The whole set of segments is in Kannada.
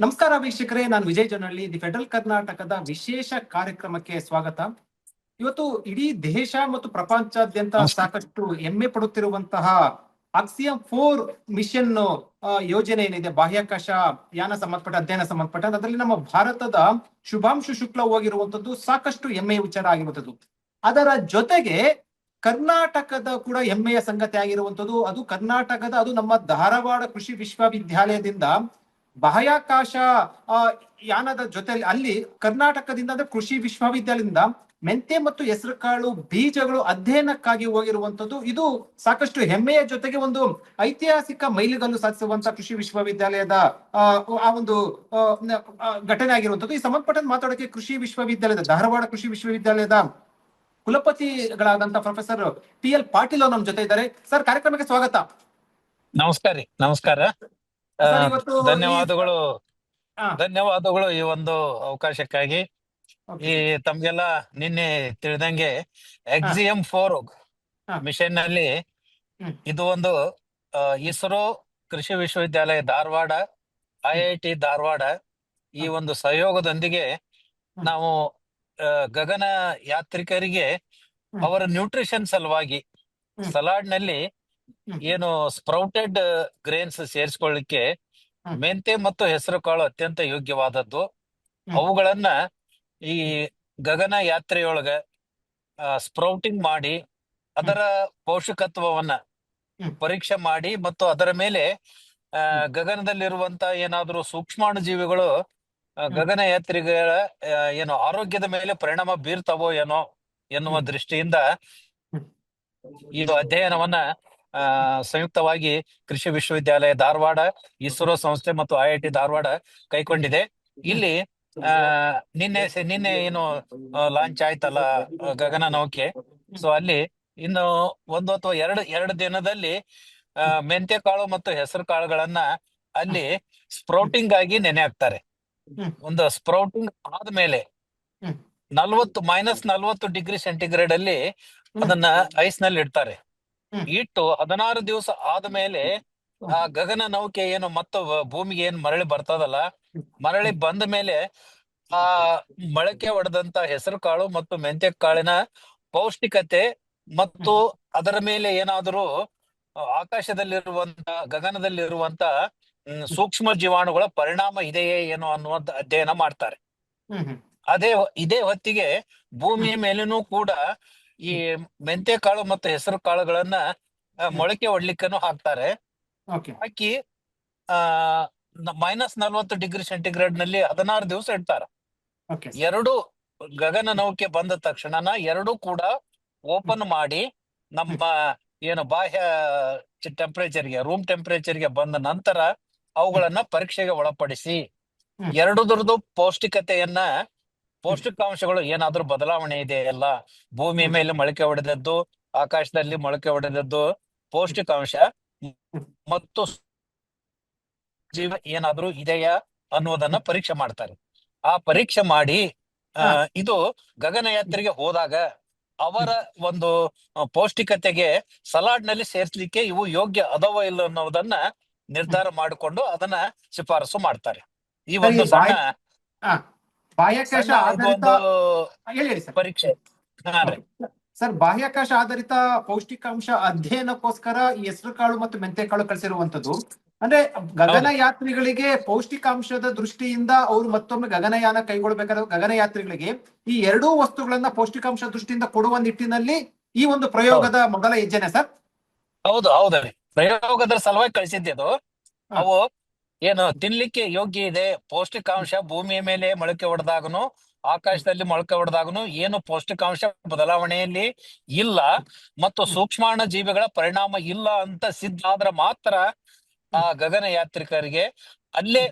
ನಮಸ್ಕಾರ ವೀಕ್ಷಕರೇ ನಾನು ವಿಜಯ್ ಜನಹಳ್ಳಿ ದಿ ಫೆಡರಲ್ ಕರ್ನಾಟಕದ ವಿಶೇಷ ಕಾರ್ಯಕ್ರಮಕ್ಕೆ ಸ್ವಾಗತ. ಇವತ್ತು ಇಡೀ ದೇಶ ಮತ್ತು ಪ್ರಪಂಚಾದ್ಯಂತ ಸಾಕಷ್ಟು ಹೆಮ್ಮೆ ಪಡುತ್ತಿರುವಂತಹ ಆಕ್ಸಿಯಂ ಫೋರ್ ಮಿಷನ್ ಯೋಜನೆ ಏನಿದೆ ಬಾಹ್ಯಾಕಾಶ ಯಾನ ಸಂಬಂಧಪಟ್ಟ ಅಧ್ಯಯನ ಸಂಬಂಧಪಟ್ಟ ಅದರಲ್ಲಿ ನಮ್ಮ ಭಾರತದ ಶುಭಾಂಶು ಶುಕ್ಲ ಹೋಗಿರುವಂತದ್ದು ಸಾಕಷ್ಟು ಹೆಮ್ಮೆಯ ವಿಚಾರ ಆಗಿರುವಂತದ್ದು ಅದರ ಜೊತೆಗೆ ಕರ್ನಾಟಕದ ಕೂಡ ಹೆಮ್ಮೆಯ ಸಂಗತಿ ಆಗಿರುವಂತದ್ದು ಅದು ಕರ್ನಾಟಕದ ಅದು ನಮ್ಮ ಧಾರವಾಡ ಕೃಷಿ ವಿಶ್ವವಿದ್ಯಾಲಯದಿಂದ ಬಾಹ್ಯಾಕಾಶ ಯಾನದ ಜೊತೆ ಅಲ್ಲಿ ಕರ್ನಾಟಕದಿಂದ ಅಂದ್ರೆ ಕೃಷಿ ವಿಶ್ವವಿದ್ಯಾಲಯದಿಂದ ಮೆಂತೆ ಮತ್ತು ಹೆಸರುಕಾಳು ಬೀಜಗಳು ಅಧ್ಯಯನಕ್ಕಾಗಿ ಹೋಗಿರುವಂತದ್ದು ಇದು ಸಾಕಷ್ಟು ಹೆಮ್ಮೆಯ ಜೊತೆಗೆ ಒಂದು ಐತಿಹಾಸಿಕ ಮೈಲಿಗಲ್ಲು ಸಾಧಿಸುವಂತ ಕೃಷಿ ವಿಶ್ವವಿದ್ಯಾಲಯದ ಆ, ಒಂದು ಘಟನೆ ಆಗಿರುವಂತದ್ದು ಈ ಸಂಬಂಧಪಟ್ಟಂತೆ ಮಾತಾಡೋಕೆ ಕೃಷಿ ವಿಶ್ವವಿದ್ಯಾಲಯದ ಧಾರವಾಡ ಕೃಷಿ ವಿಶ್ವವಿದ್ಯಾಲಯದ ಕುಲಪತಿಗಳಾದಂತ ಪ್ರೊಫೆಸರ್ ಪಿ ಎಲ್ ಪಾಟೀಲ್ ಅವರು ನಮ್ಮ ಜೊತೆ ಇದ್ದಾರೆ. ಸರ್ ಕಾರ್ಯಕ್ರಮಕ್ಕೆ ಸ್ವಾಗತ. ನಮಸ್ಕಾರ ನಮಸ್ಕಾರ. ಧನ್ಯವಾದಗಳು. ಧನ್ಯವಾದಗಳು ಈ ಒಂದು ಅವಕಾಶಕ್ಕಾಗಿ. ಈ ತಮ್ಗೆಲ್ಲ ನಿನ್ನೆ ತಿಳಿದಂಗೆ ಎಕ್ಸಿಎಂ ಫೋರ್. ಮಿಷನ್ನಲ್ಲಿ ಇದು ಒಂದು ಇಸ್ರೋ ಕೃಷಿ ವಿಶ್ವವಿದ್ಯಾಲಯ Dharwad I I T Dharwad ಈ ಒಂದು ಸಹಯೋಗದೊಂದಿಗೆ ನಾವು ಗಗನ ಯಾತ್ರಿಕರಿಗೆ ಅವರ ನ್ಯೂಟ್ರಿಷನ್ ಸಲುವಾಗಿ ಸಲಾಡ್ನಲ್ಲಿ ಸಲಾಡ್ನಲ್ಲಿ ಹ್ಮ್. ಏನು ಸ್ಪ್ರೌಟೆಡ್ ಗ್ರೇನ್ಸ್ ಸೇರಿಸ್ಕೊಳ್ಳಿಕ್ಕೆ ಮೆಂತೆ ಮತ್ತು ಹೆಸರು ಕಾಳು ಅತ್ಯಂತ ಯೋಗ್ಯವಾದದ್ದು. ಅವುಗಳನ್ನ ಈ ಗಗನ ಯಾತ್ರೆಯೊಳಗ ಸ್ಪ್ರೌಟಿಂಗ್ ಮಾಡಿ ಅದರ ಪೌಷ್ಟಿಕತ್ವವನ್ನ ಹ್ಮ್. ಪರೀಕ್ಷೆ ಮಾಡಿ ಮತ್ತು ಅದರ ಮೇಲೆ ಗಗನದಲ್ಲಿರುವಂತ ಏನಾದರೂ ಸೂಕ್ಷ್ಮಾಣು ಜೀವಿಗಳು ಗಗನ ಯಾತ್ರಿಗಳ ಏನು ಆರೋಗ್ಯದ ಮೇಲೆ ಪರಿಣಾಮ ಬೀರ್ತಾವೋ ಏನೋ ಎನ್ನುವ ದೃಷ್ಟಿಯಿಂದ. ಇದು ಅಧ್ಯಯನವನ್ನ ಸಂಯುಕ್ತವಾಗಿ ಕೃಷಿ ವಿಶ್ವವಿದ್ಯಾಲಯ ಧಾರವಾಡ, ಇಸ್ರೋ ಸಂಸ್ಥೆ ಮತ್ತು ಐ ಐ ಧಾರವಾಡ ಕೈಕೊಂಡಿದೆ ಇಲ್ಲಿ ನಿನ್ನೆ ನಿನ್ನೆ ಏನು ಲಾಂಚ್ ಆಯ್ತಲ್ಲ ಗಗನ ನೌಕೆ ಸೊ ಅಲ್ಲಿ ಇನ್ನು ಒಂದು ಅಥವಾ ಎರಡು ಎರಡು ದಿನದಲ್ಲಿ ಮೆಂತ್ಯ ಮೆಂತೆ ಕಾಳು ಮತ್ತು ಹೆಸರು ಕಾಳುಗಳನ್ನ ಅಲ್ಲಿ ಸ್ಪ್ರೌಟಿಂಗ್ ಆಗಿ ನೆನೆ ಹಾಕ್ತಾರೆ ಒಂದು ಸ್ಪ್ರೌಟಿಂಗ್ ಆದ್ಮೇಲೆ. ನಲ್ವತ್ತು ಮೈನಸ್ ನಲ್ವತ್ತು ಡಿಗ್ರಿ ಸೆಂಟಿಗ್ರೇಡ್ ಅಲ್ಲಿ ಅದನ್ನ ಐಸ್ನಲ್ಲಿ ಇಡ್ತಾರೆ. ಇಟ್ಟು ಹದಿನಾರು ದಿವಸ ಆದ್ಮೇಲೆ ಆ ಗಗನ ನೌಕೆ ಏನು ಮತ್ತ ಭೂಮಿಗೆ ಏನ್ ಮರಳಿ ಬರ್ತದಲ್ಲ ಮರಳಿ ಬಂದ ಮೇಲೆ ಆ ಮೊಳಕೆ ಒಡೆದಂತ ಹೆಸರು ಕಾಳು ಮತ್ತು ಮೆಂತ್ಯ ಕಾಳಿನ ಪೌಷ್ಟಿಕತೆ ಮತ್ತು ಅದರ ಮೇಲೆ ಏನಾದರೂ ಆಕಾಶದಲ್ಲಿರುವಂತ ಗಗನದಲ್ಲಿರುವಂತ ಸೂಕ್ಷ್ಮ ಜೀವಾಣುಗಳ ಪರಿಣಾಮ ಇದೆಯೇ ಏನೋ ಅನ್ನುವಂತ ಅಧ್ಯಯನ ಮಾಡ್ತಾರೆ. ಅದೇ ಇದೇ ಹೊತ್ತಿಗೆ ಭೂಮಿಯ ಮೇಲೇನೂ ಕೂಡ ಈ ಮೆಂತೆ ಕಾಳು ಮತ್ತು ಹೆಸರು ಕಾಳುಗಳನ್ನ ಮೊಳಕೆ ಒಡ್ಲಿಕ್ಕನು ಹಾಕ್ತಾರೆ. ಹಾಕಿ ಆ ಮೈನಸ್ ನಲ್ವತ್ತು ಡಿಗ್ರಿ ಸೆಂಟಿಗ್ರೇಡ್ನಲ್ಲಿ ಹದಿನಾರು ದಿವಸ ಇಡ್ತಾರೆ. ಎರಡು ಗಗನ ನೌಕೆ ಬಂದ ತಕ್ಷಣನ ಎರಡು ಕೂಡ ಓಪನ್ ಮಾಡಿ ನಮ್ಮ ಏನು ಬಾಹ್ಯ ಟೆಂಪರೇಚರ್ಗೆ ರೂಮ್ ಟೆಂಪರೇಚರ್ಗೆ ಬಂದ ನಂತರ ಅವುಗಳನ್ನ ಪರೀಕ್ಷೆಗೆ ಒಳಪಡಿಸಿ. ಎರಡುದ್ರದ್ದು ಪೌಷ್ಟಿಕತೆಯನ್ನ ಪೌಷ್ಟಿಕಾಂಶಗಳು ಏನಾದ್ರೂ ಬದಲಾವಣೆ ಇದೆ ಅಲ್ಲ ಭೂಮಿ ಮೇಲೆ ಮೊಳಕೆ ಹೊಡೆದದ್ದು ಆಕಾಶದಲ್ಲಿ ಮೊಳಕೆ ಹೊಡೆದದ್ದು ಪೌಷ್ಟಿಕಾಂಶ ಮತ್ತು ಜೀವ ಏನಾದ್ರೂ ಇದೆಯಾ ಅನ್ನೋದನ್ನ ಪರೀಕ್ಷೆ ಮಾಡ್ತಾರೆ. ಆ ಪರೀಕ್ಷೆ ಮಾಡಿ ಆ, ಇದು ಗಗನಯಾತ್ರೆಗೆ ಹೋದಾಗ ಅವರ ಒಂದು ಪೌಷ್ಟಿಕತೆಗೆ ಸಲಾಡ್ನಲ್ಲಿ ಸೇರ್ಸ್ಲಿಕ್ಕೆ ಇವು ಯೋಗ್ಯ ಅದವ ಇಲ್ಲ ಅನ್ನೋದನ್ನ ನಿರ್ಧಾರ ಮಾಡಿಕೊಂಡು ಅದನ್ನ ಶಿಫಾರಸು ಮಾಡ್ತಾರೆ. ಈ ಒಂದು ಸಣ್ಣ ಬಾಹ್ಯಾಕಾಶ ಆಧಾರಿತ ಹೇಳಿ ಸರ್. ಪರೀಕ್ಷೆ. ಸರ್ ಬಾಹ್ಯಾಕಾಶ ಆಧಾರಿತ ಪೌಷ್ಟಿಕಾಂಶ ಅಧ್ಯಯನಕ್ಕೋಸ್ಕರ ಈ ಹೆಸರು ಕಾಳು ಮತ್ತು ಮೆಂತೆ ಕಾಳು ಕಳಿಸಿರುವಂತದ್ದು ಅಂದ್ರೆ ಗಗನಯಾತ್ರಿಗಳಿಗೆ ಪೌಷ್ಟಿಕಾಂಶದ ದೃಷ್ಟಿಯಿಂದ ಅವರು ಮತ್ತೊಮ್ಮೆ ಗಗನಯಾನ ಕೈಗೊಳ್ಳಬೇಕಾದ ಗಗನಯಾತ್ರಿಗಳಿಗೆ ಈ ಎರಡೂ ವಸ್ತುಗಳನ್ನ ಪೌಷ್ಟಿಕಾಂಶ ದೃಷ್ಟಿಯಿಂದ ಕೊಡುವ ನಿಟ್ಟಿನಲ್ಲಿ ಈ ಒಂದು ಪ್ರಯೋಗದ ಮೊದಲ ಹೆಜ್ಜೆನೆ ಸರ್? ಹೌದು ಹೌದು ಪ್ರಯೋಗದ ಸಲುವಾಗಿ ಕಳಿಸಿದ್ದು ಅದು. ಅವು ಏನು ತಿನ್ಲಿಕ್ಕೆ ಯೋಗ್ಯ ಇದೆ, ಪೌಷ್ಟಿಕಾಂಶ ಭೂಮಿಯ ಮೇಲೆ ಮೊಳಕೆ ಹೊಡೆದಾಗನು, ಆಕಾಶದಲ್ಲಿ ಮೊಳಕೆ ಹೊಡೆದಾಗನು, ಏನು ಪೌಷ್ಟಿಕಾಂಶ ಬದಲಾವಣೆಯಲ್ಲಿ ಇಲ್ಲ ಮತ್ತು ಸೂಕ್ಷ್ಮಾಣ ಜೀವಿಗಳ ಪರಿಣಾಮ ಇಲ್ಲ ಅಂತ ಸಿದ್ಧ ಆದ್ರೆ ಮಾತ್ರ ಆ ಗಗನ ಯಾತ್ರಿಕರಿಗೆ, ಅಲ್ಲೇ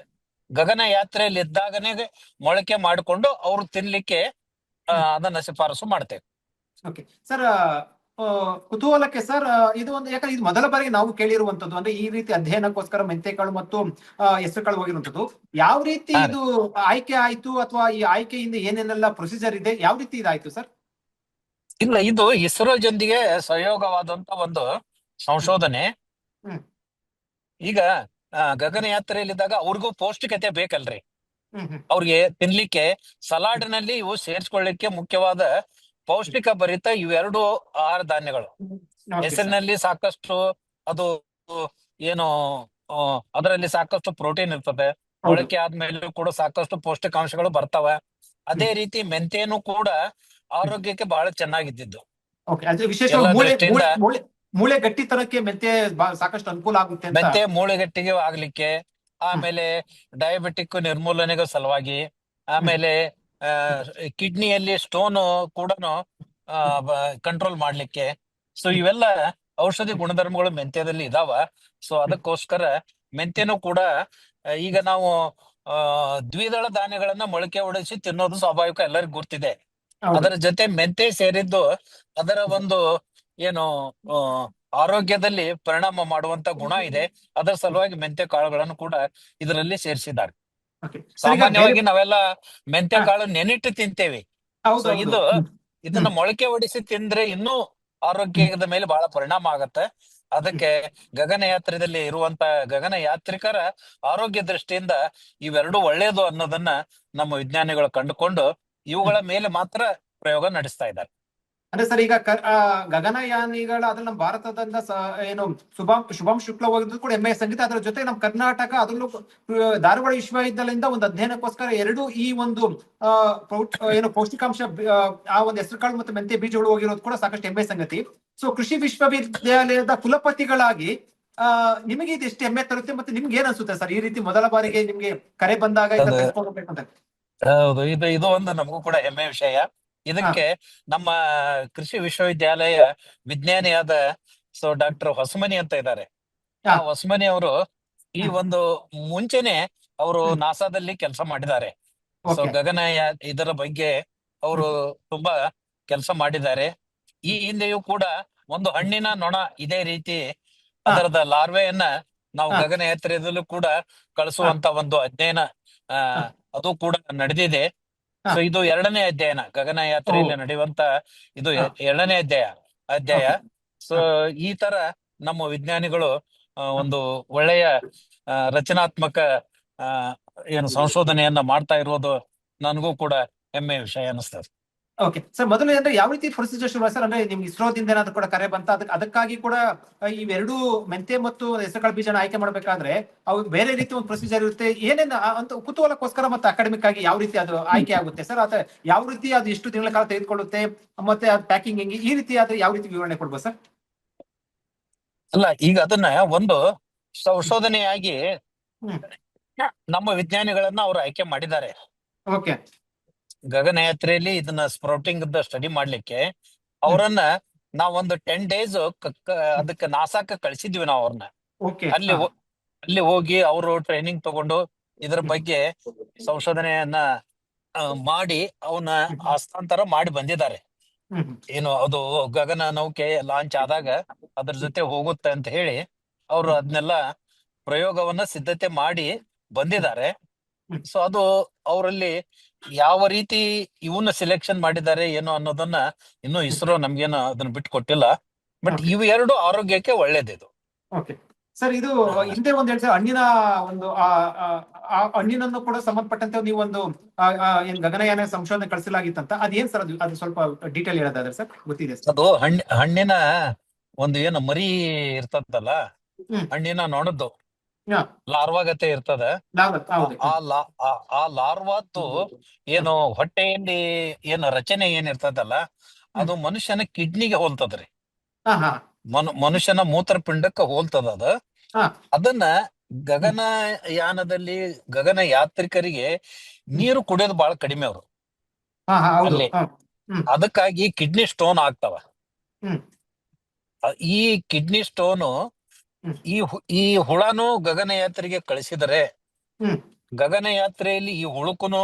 ಗಗನ ಯಾತ್ರೆಯಲ್ಲಿ ಇದ್ದಾಗನೇ ಮೊಳಕೆ ಮಾಡಿಕೊಂಡು ಅವ್ರು ತಿನ್ಲಿಕ್ಕೆ ಅದನ್ನ ಶಿಫಾರಸು ಮಾಡ್ತೇವೆ. ಸರ್ ಕುತೂಹಲಕ್ಕೆ ಸರ್ ಇದು ಒಂದು ಯಾಕಂದ್ರೆ ಇದು ಮೊದಲ ಬಾರಿಗೆ ನಾವು ಕೇಳಿರುವಂತದ್ದು ಅಂದ್ರೆ ಈ ರೀತಿ ಅಧ್ಯಯನಕ್ಕೋಸ್ಕರ ಮೆಂತೆಕಾಳು ಮತ್ತು ಆ, ಹೆಸರುಕಾಳು ಹೋಗಿರುವಂತದ್ದು ಯಾವ ರೀತಿ ಇದು ಆಯ್ಕೆ ಆಯ್ತು ಅಥವಾ ಈ ಆಯ್ಕೆಯಿಂದ ಏನೇನೆಲ್ಲ ಪ್ರೊಸೀಜರ್ ಇದೆ ಯಾವ ರೀತಿ ಇದಾಯ್ತು ಸರ್? ಇಲ್ಲ ಇದು ಇಸ್ರೋ ಜೊಂದಿಗೆ ಸಹಯೋಗವಾದಂತ ಒಂದು ಸಂಶೋಧನೆ. ಈಗ ಗಗನಯಾತ್ರೆಯಲ್ಲಿದ್ದಾಗ ಅವ್ರಿಗೂ ಪೌಷ್ಟಿಕತೆ ಬೇಕಲ್ರಿ. ಅವ್ರಿಗೆ ತಿನ್ಲಿಕ್ಕೆ ಸಲಾಡ್ನಲ್ಲಿ ಇವು ಸೇರಿಸ್ಕೊಳ್ಳಿಕ್ಕೆ ಮುಖ್ಯವಾದ ಪೌಷ್ಟಿಕ ಭರಿತ ಇವೆರಡು ಆಹಾರ ಧಾನ್ಯಗಳು. ಹೆಸರಿನಲ್ಲಿ ಸಾಕಷ್ಟು ಅದು ಏನು ಅದರಲ್ಲಿ ಸಾಕಷ್ಟು ಪ್ರೋಟೀನ್ ಇರ್ತದೆ. ಮೊಳಕೆ ಆದ್ಮೇಲೆ ಕೂಡ ಸಾಕಷ್ಟು ಪೌಷ್ಟಿಕಾಂಶಗಳು ಬರ್ತವೆ. ಅದೇ ರೀತಿ ಮೆಂತೆನು ಕೂಡ ಆರೋಗ್ಯಕ್ಕೆ ಬಹಳ ವಿಶೇಷವಾಗಿ ಮೂಳೆ ಗಟ್ಟಿತನಕ್ಕೆ ಮೆಂತೆ ಸಾಕಷ್ಟು ಅನುಕೂಲ ಆಗುತ್ತೆ ಮೆಂತೆ ಮೂಳೆಗಟ್ಟಿಗೆ ಆಗ್ಲಿಕ್ಕೆ ಆಮೇಲೆ ಡಯಾಬಿಟಿಕ್ ನಿರ್ಮೂಲನೆಗೂ ಸಲುವಾಗಿ ಆಮೇಲೆ ಕಿಡ್ನಿಯಲ್ಲಿ ಸ್ಟೋನ್ ಕೂಡ ಕಂಟ್ರೋಲ್ ಮಾಡ್ಲಿಕ್ಕೆ. ಸೊ ಇವೆಲ್ಲ ಔಷಧಿ ಗುಣಧರ್ಮಗಳು ಮೆಂತ್ಯದಲ್ಲಿ ಇದಾವ. ಸೊ ಅದಕ್ಕೋಸ್ಕರ ಮೆಂತ್ಯನೂ ಕೂಡ ಈಗ ನಾವು ದ್ವಿದಳ ಧಾನ್ಯಗಳನ್ನ ಮೊಳಕೆ ಹೊಡೆಸಿ ತಿನ್ನೋದು ಸ್ವಾಭಾವಿಕ ಎಲ್ಲರಿಗೂ ಗೊತ್ತಿದೆ ಅದರ ಜೊತೆ ಮೆಂತೆ ಸೇರಿದ್ದು ಅದರ ಒಂದು ಏನು ಆರೋಗ್ಯದಲ್ಲಿ ಪರಿಣಾಮ ಮಾಡುವಂತ ಗುಣ ಇದೆ. ಅದರ ಸಲುವಾಗಿ ಮೆಂತೆ ಕಾಳುಗಳನ್ನು ಕೂಡ ಇದರಲ್ಲಿ ಸೇರಿಸಿದ್ದಾರೆ. ಸಾಮಾನ್ಯವಾಗಿ ನಾವೆಲ್ಲ ಮೆಂತ್ಯ ಕಾಳು ನೆನಿಟ್ಟು ತಿಂತೇವೆ. ಇದು. ಇದನ್ನ ಮೊಳಕೆ ಒಡಿಸಿ ತಿಂದ್ರೆ ಇನ್ನೂ ಆರೋಗ್ಯದ ಮೇಲೆ ಬಹಳ ಪರಿಣಾಮ ಆಗತ್ತೆ. ಅದಕ್ಕೆ ಗಗನಯಾತ್ರೆಯಲ್ಲಿ ಇರುವಂತ ಗಗನ ಯಾತ್ರಿಕರ ಆರೋಗ್ಯ ದೃಷ್ಟಿಯಿಂದ ಇವೆರಡು ಒಳ್ಳೆಯದು ಅನ್ನೋದನ್ನ ನಮ್ಮ ವಿಜ್ಞಾನಿಗಳು ಕಂಡುಕೊಂಡು ಇವುಗಳ ಮೇಲೆ ಮಾತ್ರ ಪ್ರಯೋಗ ನಡೆಸ್ತಾ ಇದ್ದಾರೆ. ಅಂದ್ರೆ ಸರ್ ಈಗ ಗಗನಯಾನಿಗಳ ಅದ್ರ ನಮ್ಮ ಭಾರತದಿಂದ ಏನು ಶುಭಂ ಶುಭಂ ಶುಕ್ಲ ಹೋಗಿದ್ದು ಕೂಡ ಹೆಮ್ಮೆಯ ಸಂಗೀತ. ಅದರ ಜೊತೆ ನಮ್ಮ ಕರ್ನಾಟಕ ಅದರಲ್ಲೂ ಧಾರವಾಡ ವಿಶ್ವವಿದ್ಯಾಲಯದಿಂದ ಒಂದು ಅಧ್ಯಯನಕ್ಕೋಸ್ಕರ ಎರಡು ಈ ಒಂದು ಏನು ಪೌಷ್ಟಿಕಾಂಶ ಆ, ಒಂದು ಒಂದು ಹೆಸರುಕಾಳು ಮತ್ತು ಮೆಂತೆ ಬೀಜಗಳು ಹೋಗಿರೋದು ಕೂಡ ಸಾಕಷ್ಟು ಹೆಮ್ಮೆ ಸಂಗತಿ. ಸೊ ಕೃಷಿ ವಿಶ್ವವಿದ್ಯಾಲಯದ ಕುಲಪತಿಗಳಾಗಿ ಆ ನಿಮಗೆ ಇದು ಎಷ್ಟು ಹೆಮ್ಮೆ ತರುತ್ತೆ ಮತ್ತೆ ನಿಮ್ಗೆ ಏನ್ ಅನ್ಸುತ್ತೆ ಸರ್? ಈ ರೀತಿ ಮೊದಲ ಬಾರಿಗೆ ನಿಮ್ಗೆ ಕರೆ ಬಂದಾಗ ಹೌದು ಇದು ಇದು ಒಂದು ನಮಗೂ ಕೂಡ ಹೆಮ್ಮೆ ವಿಷಯ. ಇದಕ್ಕೆ ನಮ್ಮ ಕೃಷಿ ವಿಶ್ವವಿದ್ಯಾಲಯ ವಿಜ್ಞಾನಿಯಾದ ಸೊ ಡಾಕ್ಟರ್ ಹೊಸಮನಿ ಅಂತ ಇದ್ದಾರೆ. ಆ ಹೊಸಮನಿ ಅವರು ಈ ಒಂದು ಮುಂಚೆನೆ ಅವರು. ನಾಸಾದಲ್ಲಿ ಕೆಲಸ ಮಾಡಿದ್ದಾರೆ. ಸೊ ಗಗನ ಇದರ ಬಗ್ಗೆ ಅವರು ತುಂಬಾ ಕೆಲಸ ಮಾಡಿದ್ದಾರೆ. ಈ ಹಿಂದೆಯೂ ಕೂಡ ಒಂದು ಹಣ್ಣಿನ ನೊಣ ಇದೇ ರೀತಿ ಅದರದ ಲಾರ್ವೆಯನ್ನ ನಾವು ಗಗನ ಗಗನಯಾತ್ರೆಯಲ್ಲೂ ಕೂಡ ಕಳಿಸುವಂತ ಒಂದು ಅಧ್ಯಯನ ಆ ಅದು ಕೂಡ ನಡೆದಿದೆ. ಸೊ ಇದು ಎರಡನೇ ಅಧ್ಯಯನ ಗಗನಯಾತ್ರೆಯಲ್ಲಿ ನಡೆಯುವಂತ ಇದು ಎರಡನೇ ಅಧ್ಯಾಯ ಅಧ್ಯಾಯ. ಸೊ ಈ ತರ ನಮ್ಮ ವಿಜ್ಞಾನಿಗಳು ಒಂದು ಒಳ್ಳೆಯ ರಚನಾತ್ಮಕ ಆ, ಏನು ಸಂಶೋಧನೆಯನ್ನ ಮಾಡ್ತಾ ಇರೋದು ನನಗೂ ಕೂಡ ಹೆಮ್ಮೆಯ ವಿಷಯ ಅನಿಸ್ತದೆ. ಓಕೆ ಸರ್ ಮೊದಲು ಅಂದ್ರೆ ಯಾವ ರೀತಿ ಪ್ರೊಸೀಜರ್ ಶುರು ಸರ್ ಅಂದ್ರೆ ನಿಮ್ಗೆ ಇಸ್ರೋದಿಂದ ಏನಾದ್ರು ಕೂಡ ಕರೆ ಬಂತ? ಅದಕ್ಕೆ ಅದಕ್ಕಾಗಿ ಕೂಡ ಇವೆರಡು ಮೆಂತೆ ಮತ್ತು ಹೆಸರುಕಾಳು ಬೀಜನ ಆಯ್ಕೆ ಮಾಡ್ಬೇಕಾದ್ರೆ ಅವು ಬೇರೆ ರೀತಿ ಒಂದು ಪ್ರೊಸೀಜರ್ ಇರುತ್ತೆ. ಏನೇನು ಅಂತ ಕುತೂಹಲಕ್ಕೋಸ್ಕರ ಮತ್ತೆ ಅಕಾಡೆಮಿಕ್ ಆಗಿ ಯಾವ ರೀತಿ ಅದು ಆಯ್ಕೆ ಆಗುತ್ತೆ? ಸರ್ ಅಥವಾ ಯಾವ ರೀತಿ ಅದು ಎಷ್ಟು ತಿಂಗಳ ಕಾಲ ತೆಗೆದುಕೊಳ್ಳುತ್ತೆ? ಮತ್ತೆ ಅದು ಪ್ಯಾಕಿಂಗ್ ಹೆಂಗೆ? ಈ ರೀತಿ ಆದ್ರೆ ಯಾವ ರೀತಿ ವಿವರಣೆ ಕೊಡ್ಬೋದು ಸರ್ ಅಲ್ಲ ಈಗ ಅದನ್ನ ಒಂದು ಸಂಶೋಧನೆಯಾಗಿ. ನಮ್ಮ ವಿಜ್ಞಾನಿಗಳನ್ನ ಅವರು ಆಯ್ಕೆ ಮಾಡಿದ್ದಾರೆ. ಓಕೆ ಗಗನಯಾತ್ರೆಯಲ್ಲಿ ಇದನ್ನ ಸ್ಪ್ರೌಟಿಂಗ್ ಸ್ಟಡಿ ಮಾಡ್ಲಿಕ್ಕೆ ಅವರನ್ನ ನಾವೊಂದು ಟೆನ್ ಡೇಸ್ ಅದಕ್ಕೆ ನಾಸಾಕ ಕಳಿಸಿದ್ವಿ ನಾವು ಅವ್ರನ್ನ. ಅಲ್ಲಿ ಅಲ್ಲಿ ಹೋಗಿ ಅವರು ಟ್ರೈನಿಂಗ್ ತಗೊಂಡು ಇದರ ಬಗ್ಗೆ ಸಂಶೋಧನೆಯನ್ನ ಮಾಡಿ ಅವನ್ನ ಹಸ್ತಾಂತರ ಮಾಡಿ ಬಂದಿದ್ದಾರೆ. ಏನು ಅದು ಗಗನ ನೌಕೆ ಲಾಂಚ್ ಆದಾಗ ಅದ್ರ ಜೊತೆ ಹೋಗುತ್ತೆ ಅಂತ ಹೇಳಿ ಅವರು ಅದನ್ನೆಲ್ಲ ಪ್ರಯೋಗವನ್ನ ಸಿದ್ಧತೆ ಮಾಡಿ ಬಂದಿದ್ದಾರೆ. ಸೊ ಅದು ಅವರಲ್ಲಿ ಯಾವ ರೀತಿ ಇವನ್ನ ಸೆಲೆಕ್ಷನ್ ಮಾಡಿದ್ದಾರೆ ಏನು ಅನ್ನೋದನ್ನ ಇನ್ನು ಇಸ್ರೋ ನಮ್ಗೇನು ಅದನ್ನ ಬಿಟ್ಟು ಕೊಟ್ಟಿಲ್ಲ. ಬಟ್ ಇವೆರಡು ಇವು ಎರಡು ಆರೋಗ್ಯಕ್ಕೆ ಒಳ್ಳೇದಿದು. ಓಕೆ ಸರ್ ಇದು ಹಿಂದೆ ಒಂದ್ ಹೇಳಿ ಸರ್ ಹಣ್ಣಿನ ಒಂದು ಆ ಹಣ್ಣಿನನ್ನು ಕೂಡ ಸಂಬಂಧಪಟ್ಟಂತೆ ನೀವು ಒಂದು ಏನ್ ಗಗನಯಾನ ಸಂಶೋಧನೆ ಕಳಿಸಲಾಗಿತ್ತಂತ ಅದೇನ್ ಸರ್ ಅದು ಅದು ಸ್ವಲ್ಪ ಡೀಟೇಲ್ ಹೇಳೋದಾದ್ರೆ ಸರ್ ಗೊತ್ತಿದೆ ಸರ್ ಅದು ಹಣ್ಣ ಹಣ್ಣಿನ ಒಂದು ಏನು ಮರಿ ಇರ್ತದಲ್ಲ. ಹಣ್ಣಿನ ನೊಣದ್ದು. ಲಾರ್ವಾಗತೆ ಇರ್ತದ. ಆ ಲಾ ಆ- ಲಾರ್ವಾದ್ದು ಏನು ಹೊಟ್ಟೆಯಲ್ಲಿ ಏನು ರಚನೆ ಏನಿರ್ತದಲ್ಲ ಅದು ಮನುಷ್ಯನ ಕಿಡ್ನಿಗೆ ಹೋಲ್ತದ್ರಿ. ಮನುಷ್ಯನ ಮೂತ್ರಪಿಂಡಕ್ಕೆ ಹೋಲ್ತದ ಅದ. ಅದನ್ನ ಅದನ್ನ ಗಗನಯಾನದಲ್ಲಿ ಗಗನ ಯಾತ್ರಿಕರಿಗೆ ನೀರು ಕುಡಿಯೋದು ಬಹಳ ಕಡಿಮೆ ಅವರು. ಅಲ್ಲಿ. ಅದಕ್ಕಾಗಿ ಕಿಡ್ನಿ ಸ್ಟೋನ್ ಆಗ್ತಾವ. ಈ ಕಿಡ್ನಿ ಸ್ಟೋನು. ಈ ಹು- ಈ ಹುಳನು ಗಗನಯಾತ್ರೆಗೆ ಕಳಿಸಿದರೆ ಹ್ಮ್. ಗಗನಯಾತ್ರೆಯಲ್ಲಿ ಈ ಹುಳುಕುನು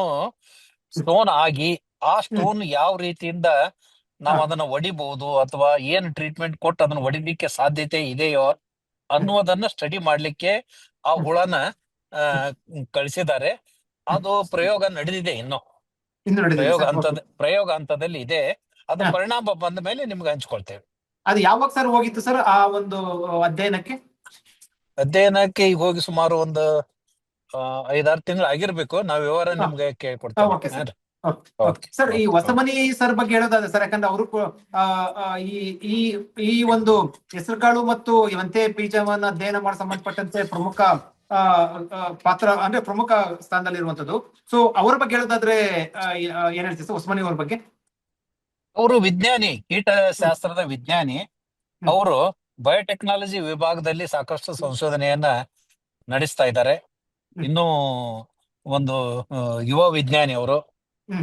ಸ್ಟೋನ್ ಆಗಿ ಆ ಸ್ಟೋನ್ ಯಾವ ರೀತಿಯಿಂದ ನಾವು ಹಾ. ಅದನ್ನ ಒಡಿಬಹುದು ಅಥವಾ ಏನ್ ಟ್ರೀಟ್ಮೆಂಟ್ ಕೊಟ್ಟು ಅದನ್ನ ಒಡಿಲಿಕ್ಕೆ ಸಾಧ್ಯತೆ ಇದೆಯೋ ಅನ್ನುವುದನ್ನ ಸ್ಟಡಿ ಮಾಡ್ಲಿಕ್ಕೆ ಆ ಹುಳನ ಆ ಕಳಿಸಿದ್ದಾರೆ. ಅದು ಪ್ರಯೋಗ ನಡೆದಿದೆ ಇನ್ನು. ಇನ್ನು ನಡೆದಿದೆ ಪ್ರಯೋಗ ಸರ್. ಹಂತದ ಪ್ರಯೋಗ ಹಂತದಲ್ಲಿ ಇದೆ. ಅದು ಹಾ. ಪರಿಣಾಮ ಬಂದ ಮೇಲೆ ನಿಮ್ಗೆ ಹಂಚ್ಕೊಳ್ತೇವೆ. ಅದು ಯಾವಾಗ ಸರ್ ಹೋಗಿತ್ತು ಸರ್ ಆ ಒಂದು ಅಧ್ಯಯನಕ್ಕೆ? ಅಧ್ಯಯನಕ್ಕೆ ಈಗ ಹೋಗಿ ಸುಮಾರು ಒಂದು ಐದಾರು ತಿಂಗಳು ಆಗಿರ್ಬೇಕು. ನಾವ್ ವಿವರ. ನಿಮ್ಗೆ ಕೇಳ್ಕೊಡ್ತೇವೆ. ಸರ್. ಹಾ, ಸರ್ ಈ ಹೊಸಮನಿ ಸರ್ ಬಗ್ಗೆ ಹೇಳೋದಾದ್ರೆ ಸರ್ ಯಾಕಂದ್ರೆ ಅವರು ಈ ಈ ಈ ಒಂದು ಹೆಸರುಕಾಳು ಮತ್ತು ಇವಂತೆ ಬೀಜವನ್ನ ಅಧ್ಯಯನ ಮಾಡಿ ಸಂಬಂಧಪಟ್ಟಂತೆ ಪ್ರಮುಖ ಆ, ಆ, ಪಾತ್ರ ಅಂದ್ರೆ ಪ್ರಮುಖ ಸ್ಥಾನದಲ್ಲಿ ಇರುವಂತದ್ದು ಸೊ ಅವ್ರ ಬಗ್ಗೆ ಹೇಳೋದಾದ್ರೆ ಆ, ಏ- ಆ, ಏನ್ ಹೇಳ್ತೀವಿ ಸರ್ ಹೊಸಮನಿ ಅವ್ರ ಬಗ್ಗೆ? ಅವರು ವಿಜ್ಞಾನಿ ಕೀಟಶಾಸ್ತ್ರದ ವಿಜ್ಞಾನಿ. ಅವರು ಬಯೋಟೆಕ್ನಾಲಜಿ ವಿಭಾಗದಲ್ಲಿ ಸಾಕಷ್ಟು ಸಂಶೋಧನೆಯನ್ನ ನಡೆಸ್ತಾ ಇದ್ದಾರೆ. ಇನ್ನು ಒಂದು ಯುವ ವಿಜ್ಞಾನಿ ಅವರು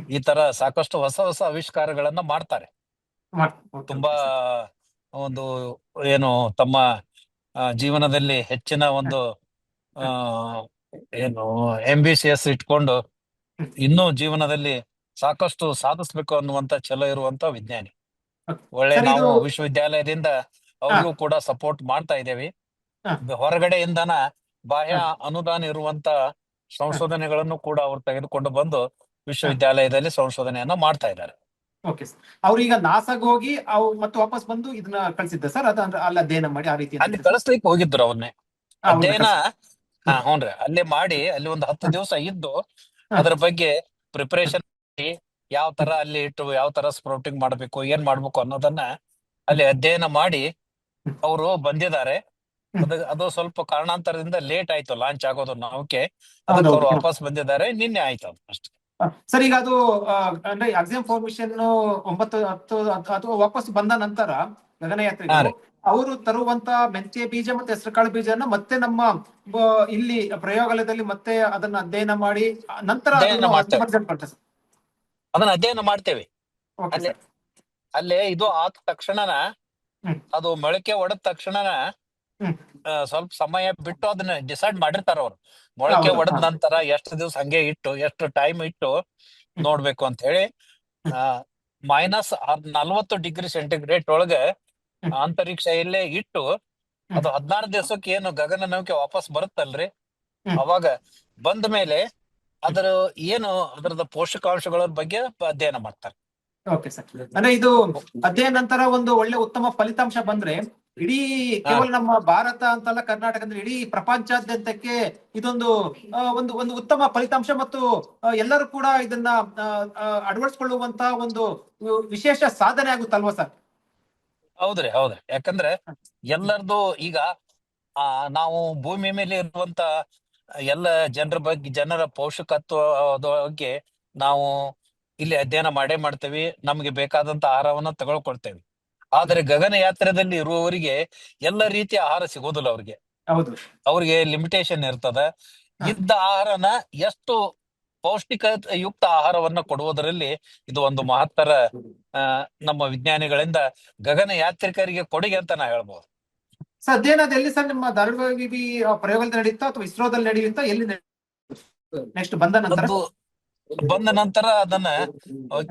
ಈ ತರ ಸಾಕಷ್ಟು ಹೊಸ ಹೊಸ ಆವಿಷ್ಕಾರಗಳನ್ನ ಮಾಡ್ತಾರೆ. ತುಂಬಾ ಒಂದು ಏನು ತಮ್ಮ ಜೀವನದಲ್ಲಿ ಹೆಚ್ಚಿನ ಒಂದು ಆ ಏನು ಎಸ್ ಇಟ್ಕೊಂಡು. ಇನ್ನೂ ಜೀವನದಲ್ಲಿ ಸಾಕಷ್ಟು ಸಾಧಿಸ್ಬೇಕು ಅನ್ನುವಂತ ಛಲ ಇರುವಂತ ವಿಜ್ಞಾನಿ. ಒಳ್ಳೆ ನಾವು ವಿಶ್ವವಿದ್ಯಾಲಯದಿಂದ ಅವ್ರಿಗೂ ಕೂಡ ಸಪೋರ್ಟ್ ಮಾಡ್ತಾ ಇದ್ದೇವೆ. ಹೊರಗಡೆ ಇಂದನ ಬಾಹ್ಯ ಅನುದಾನ ಇರುವಂತ ಸಂಶೋಧನೆಗಳನ್ನು ಕೂಡ ಅವರು ತೆಗೆದುಕೊಂಡು ಬಂದು ವಿಶ್ವವಿದ್ಯಾಲಯದಲ್ಲಿ ಸಂಶೋಧನೆಯನ್ನ ಮಾಡ್ತಾ ಇದ್ದಾರೆ. ಓಕೆ ಸರ್ ಅವ್ರೀಗ ನಾಸಾಗ್ ಹೋಗಿ ಅವು ಮತ್ತೆ ವಾಪಸ್ ಬಂದು ಇದನ್ನ ಕಳ್ಸಿದ್ದ ಸರ್ ಅದ ಅಲ್ಲಿ ಅಧ್ಯಯನ ಮಾಡಿ ಆ ರೀತಿ ಅಲ್ಲಿ ಕಳಿಸ್ಲಿಕ್ಕೆ ಹೋಗಿದ್ರು ಅವ್ರನ್ನ ಅಧ್ಯಯನ ಹಾ ಹ್ಞೂನ್ರಿ. ಅಲ್ಲೇ ಮಾಡಿ ಅಲ್ಲಿ ಒಂದು ಹತ್ತು ದಿವಸ ಇದ್ದು. ಅದ್ರ ಬಗ್ಗೆ ಪ್ರಿಪರೇಷನ್ ಯಾವ ತರ ಅಲ್ಲಿ ಇಟ್ಟು ಯಾವ ತರ ಸ್ಪ್ರೌಟಿಂಗ್ ಮಾಡ್ಬೇಕು ಏನ್ ಮಾಡ್ಬೇಕು ಅನ್ನೋದನ್ನ ಅಲ್ಲಿ ಅಧ್ಯಯನ ಮಾಡಿ ಅವರು ಬಂದಿದ್ದಾರೆ. ಅದು ಅದು ಸ್ವಲ್ಪ ಕಾರಣಾಂತರದಿಂದ ಲೇಟ್ ಆಯ್ತು ಲಾಂಚ್ ಆಗೋದು ನೌಕೆ ಅದಕ್ಕೆ ಅವರು ವಾಪಸ್ ಬಂದಿದ್ದಾರೆ ನಿನ್ನೆ ಆಯ್ತು ಅದು ಅಷ್ಟೇ. ಸರ್ ಈಗ ಅದು ಅಂದ್ರೆ ಎಕ್ಸಾಮ್ ಫಾರ್ಮೇಶನ್ ಒಂಬತ್ತು ಹತ್ತು ಅಥವಾ ವಾಪಸ್ ಬಂದ ನಂತರ ಗಗನಯಾತ್ರೆ ಅವರು ತರುವಂತ ಮೆಂತ್ಯ ಬೀಜ ಮತ್ತೆ ಹೆಸರುಕಾಳು ಬೀಜನ ಮತ್ತೆ ನಮ್ಮ ಇಲ್ಲಿ ಪ್ರಯೋಗಾಲಯದಲ್ಲಿ ಮತ್ತೆ ಅದನ್ನ ಅಧ್ಯಯನ ಮಾಡಿ ನಂತರ ಅದನ್ನು ಅಧ್ಯಯನ ಮಾಡ್ತೇವೆ. ಅಲ್ಲೇ ಇದು ಆದ ತಕ್ಷಣನ. ಅದು ಮೊಳಕೆ ಒಡದ ತಕ್ಷಣ ಸ್ವಲ್ಪ ಸಮಯ ಬಿಟ್ಟು ಅದನ್ನ ಡಿಸೈಡ್ ಮಾಡಿರ್ತಾರ ಅವ್ರು. ಮೊಳಕೆ ಒಡದ ಹೊಡೆದ ನಂತರ ಎಷ್ಟು ದಿವಸ ಹಂಗೆ ಇಟ್ಟು ಎಷ್ಟು ಟೈಮ್ ಇಟ್ಟು ನೋಡ್ಬೇಕು ಅಂತ ಹೇಳಿ ಮೈನಸ್ ನಲ್ವತ್ತು ಡಿಗ್ರಿ ಸೆಂಟಿಗ್ರೇಡ್ ಒಳಗೆ. ಅಂತರಿಕ್ಷ ಇಲ್ಲೇ ಇಟ್ಟು ಅದು ಹದಿನಾರು ದಿವಸಕ್ಕೆ ಏನು ಗಗನ ನೌಕೆ ವಾಪಸ್ ಬರುತ್ತಲ್ರಿ. ಅವಾಗ ಬಂದ ಮೇಲೆ ಅದರ ಏನು ಅದರದ ಪೋಷಕಾಂಶಗಳ ಬಗ್ಗೆ ಅಧ್ಯಯನ ಮಾಡ್ತಾರೆ. ಓಕೆ ಸರ್ ಅಂದ್ರೆ ಇದು ಅಧ್ಯಯನ ನಂತರ ಒಂದು ಒಳ್ಳೆ ಉತ್ತಮ ಫಲಿತಾಂಶ ಬಂದ್ರೆ ಇಡೀ ಕೇವಲ ನಮ್ಮ ಭಾರತ ಅಂತಲ್ಲ ಕರ್ನಾಟಕ ಅಂದ್ರೆ ಇಡೀ ಪ್ರಪಂಚಾದ್ಯಂತಕ್ಕೆ ಇದೊಂದು ಒಂದು ಒಂದು ಉತ್ತಮ ಫಲಿತಾಂಶ ಮತ್ತು ಎಲ್ಲರೂ ಕೂಡ ಇದನ್ನ ಅಳವಡಿಸ್ಕೊಳ್ಳುವಂತ ಒಂದು ವಿಶೇಷ ಸಾಧನೆ ಆಗುತ್ತಲ್ವಾ ಸರ್ ಹೌದ್ರಿ ಹೌದ್ರಿ. ಯಾಕಂದ್ರೆ ಎಲ್ಲರದು ಈಗ, ಆ, ನಾವು ಭೂಮಿ ಮೇಲೆ ಇರುವಂತ ಎಲ್ಲ ಜನರ ಬಗ್ಗೆ, ಜನರ ಪೋಷಕತ್ವ ಬಗ್ಗೆ ನಾವು ಇಲ್ಲಿ ಅಧ್ಯಯನ ಮಾಡೇ ಮಾಡ್ತೇವೆ. ನಮ್ಗೆ ಬೇಕಾದಂತ ಆಹಾರವನ್ನ ತಗೊಳ್ಕೊಳ್ತೇವೆ. ಆದ್ರೆ ಗಗನಯಾತ್ರೆದಲ್ಲಿ ಇರುವವರಿಗೆ ಎಲ್ಲ ರೀತಿಯ ಆಹಾರ ಸಿಗೋದಿಲ್ಲ ಅವ್ರಿಗೆ. ಹೌದು. ಅವ್ರಿಗೆ ಲಿಮಿಟೇಷನ್ ಇರ್ತದ. ಇದ್ದ ಆಹಾರನ ಎಷ್ಟು ಪೌಷ್ಟಿಕ ಯುಕ್ತ ಆಹಾರವನ್ನ ಕೊಡುವುದರಲ್ಲಿ ಇದು ಒಂದು ಮಹತ್ತರ ನಮ್ಮ ವಿಜ್ಞಾನಿಗಳಿಂದ ಗಗನ ಯಾತ್ರಿಕರಿಗೆ ಕೊಡುಗೆ ಅಂತ ನಾ ಹೇಳ್ಬೋದು. ಸರ್ ಅಧ್ಯಯನ ಅದು ಎಲ್ಲಿ ಸರ್ ನಿಮ್ಮ ಧಾರವಾಡ ಪ್ರಯೋಗದಲ್ಲಿ ನಡೆಯುತ್ತಾ ಅಥವಾ ಇಸ್ರೋದಲ್ಲಿ ನಡೆಯುತ್ತಾ ಎಲ್ಲಿ ನೆಕ್ಸ್ಟ್ ಬಂದ ನಂತರ? ಬಂದ ನಂತರ ಅದನ್ನ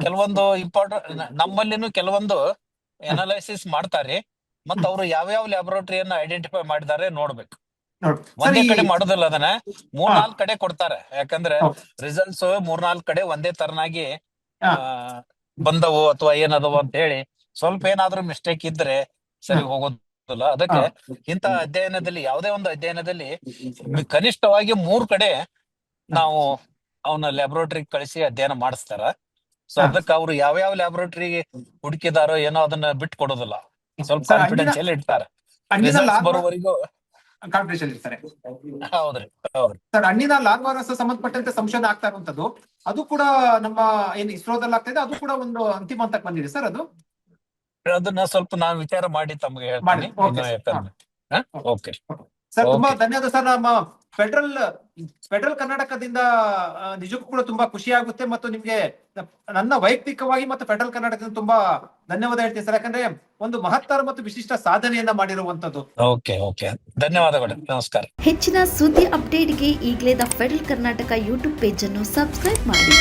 ಕೆಲವೊಂದು ಇಂಪಾರ್ಟೆಂಟ್ ನಮ್ಮಲ್ಲಿನೂ ಕೆಲವೊಂದು ಅನಾಲಿಸಿಸ್ ಮಾಡ್ತಾರೆ. ಮತ್ತ ಅವರು ಯಾವ್ಯಾವ ಲ್ಯಾಬೊರೇಟರಿಯನ್ನ ಐಡೆಂಟಿಫೈ ಮಾಡಿದ್ದಾರೆ ನೋಡ್ಬೇಕು. ಒಂದೇ ಕಡೆ ಮಾಡೋದಿಲ್ಲ ಅದನ್ನ. ಮೂರ್ ಹಾ. ನಾಲ್ಕ್ ಕಡೆ ಕೊಡ್ತಾರೆ. ಯಾಕಂದ್ರೆ ರಿಸಲ್ಟ್ಸ್ ಮೂರ್ನಾಲ್ಕ್ ಕಡೆ ಒಂದೇ ತರನಾಗಿ ಬಂದವು ಅಥವಾ ಏನದವು ಅಂತ ಹೇಳಿ ಸ್ವಲ್ಪ ಏನಾದ್ರೂ ಮಿಸ್ಟೇಕ್ ಇದ್ರೆ ಸರಿ. ಹೋಗೋದಿಲ್ಲ. ಅದಕ್ಕೆ ಇಂತ ಅಧ್ಯಯನದಲ್ಲಿ ಯಾವುದೇ ಒಂದು ಅಧ್ಯಯನದಲ್ಲಿ ಕನಿಷ್ಠವಾಗಿ ಮೂರ್ ಕಡೆ ನಾವು ಅವನ ಲ್ಯಾಬೊರೇಟರಿ ಕಳಿಸಿ ಅಧ್ಯಯನ ಮಾಡಿಸ್ತಾರ. ಸೊ ಅದಕ್ಕೆ ಅವ್ರು ಯಾವ ಲ್ಯಾಬೊರೇಟರಿ ಹುಡುಕಿದಾರೋ ಏನೋ ಅದನ್ನ ಬಿಟ್ಟು ಕೊಡೋದಿಲ್ಲ. ಸ್ವಲ್ಪ ಕಾನ್ಫಿಡೆನ್ಸ್ ಅಲ್ಲಿ ಇಡ್ತಾರೆ ಇರ್ತಾರೆ. ಹೌದ್ರಿ ಹೌದ್ರಿ. ಸರ್ ಹಣ್ಣಿನ ಲಾರ್ವಾರಸ ಸಂಬಂಧಪಟ್ಟಂತೆ ಸಂಶೋಧನೆ ಆಗ್ತಾ ಇರುವಂತದ್ದು ಅದು ಕೂಡ ನಮ್ಮ ಏನ್ ಇಸ್ರೋದಲ್ಲಿ ಆಗ್ತಾ ಇದೆ ಅದು ಕೂಡ ಒಂದು ಅಂತಿಮ ಹಂತಕ್ಕೆ ಬಂದಿದೆ ಸರ್ ಅದು? ಅದನ್ನ ಸ್ವಲ್ಪ ನಾನು ವಿಚಾರ ಮಾಡಿ ತಮಗೆ ಮಾಡಿ, ಹೇಳ್ತೀನಿ ಓಕೆ. ಸರ್ ತುಂಬಾ. ಧನ್ಯವಾದ ಸರ್ ನಮ್ಮ ಫೆಡರಲ್ ಫೆಡರಲ್ ಕರ್ನಾಟಕದಿಂದ ನಿಜಕ್ಕೂ ಕೂಡ ತುಂಬಾ ಖುಷಿ ಆಗುತ್ತೆ ಮತ್ತು ನಿಮ್ಗೆ ನನ್ನ ವೈಯಕ್ತಿಕವಾಗಿ ಮತ್ತು ಫೆಡರಲ್ ಕರ್ನಾಟಕದಿಂದ ತುಂಬಾ ಧನ್ಯವಾದ ಹೇಳ್ತೀನಿ ಸರ್. ಯಾಕಂದ್ರೆ ಒಂದು ಮಹತ್ತರ ಮತ್ತು ವಿಶಿಷ್ಟ ಸಾಧನೆಯನ್ನ ಮಾಡಿರುವಂತದ್ದು. ಓಕೆ ಓಕೆ ಧನ್ಯವಾದಗಳು. ನಮಸ್ಕಾರ. ಹೆಚ್ಚಿನ ಸುದ್ದಿ ಅಪ್ಡೇಟ್ಗೆ ಈಗಲೇ ದ ಫೆಡರಲ್ ಕರ್ನಾಟಕ ಯೂಟ್ಯೂಬ್ ಅನ್ನು ಸಬ್ಸ್ಕ್ರೈಬ್ ಮಾಡಿ.